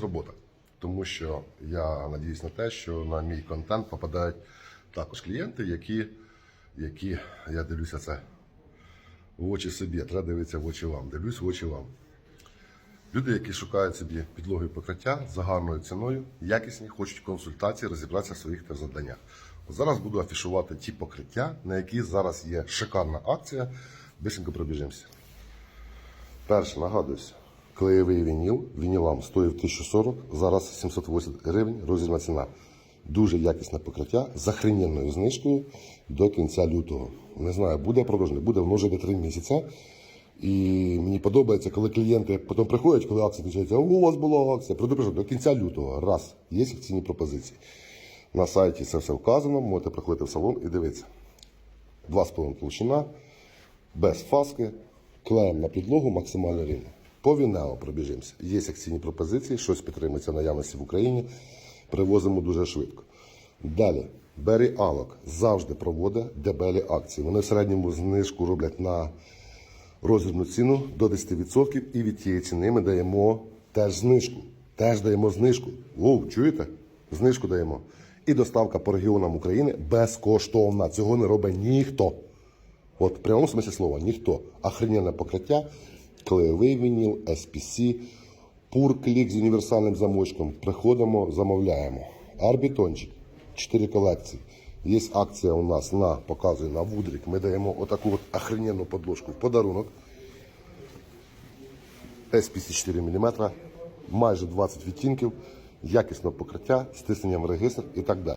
робота. Тому що я надіюсь на те, що на мій контент попадають також клієнти, які, які я дивлюся це в очі собі, треба дивитися в очі вам. Дивлюсь в очі вам. Люди, які шукають собі підлоги покриття за гарною ціною, якісні, хочуть консультації, розібратися в своїх завданнях. Зараз буду афішувати ті покриття, на які зараз є шикарна акція. Бисенько пробіжимося. Перше, нагадуюся, клеєвий вініл, вінілам стоїв 1040, зараз 780 гривень, розірна ціна. Дуже якісне покриття з охрененною знижкою до кінця лютого. Не знаю, буде продовження, буде воно вже до 3 місяця. І мені подобається, коли клієнти потім приходять, коли акція починається, «О, у вас була акція. Предупрежу, до кінця лютого. Раз, є акційні пропозиції. На сайті це все вказано, можете приходити в салон і дивитися. 2,5 толщина, без фаски, клеєм на підлогу максимально рівно. По Вінео пробіжимося. Є акційні пропозиції, щось підтримується наявності в Україні. Привозимо дуже швидко. Далі. Бері Алок завжди проводить дебелі акції. Вони в середньому знижку роблять на розірну ціну до 10% і від тієї ціни ми даємо теж знижку. Теж даємо знижку. Воу, чуєте? Знижку даємо. І доставка по регіонам України безкоштовна. Цього не робить ніхто. От в прямому смислі слова ніхто. Охрененне покриття, клеєвий вініл, SPC, пурклік з універсальним замочком. Приходимо, замовляємо. Арбітончик, 4 колекції. Є акція у нас на показую на вудрік. Ми даємо отаку от охрененну подложку в подарунок. S54 мм, майже 20 відтінків, якісне покриття, стисненням регистр і так далі.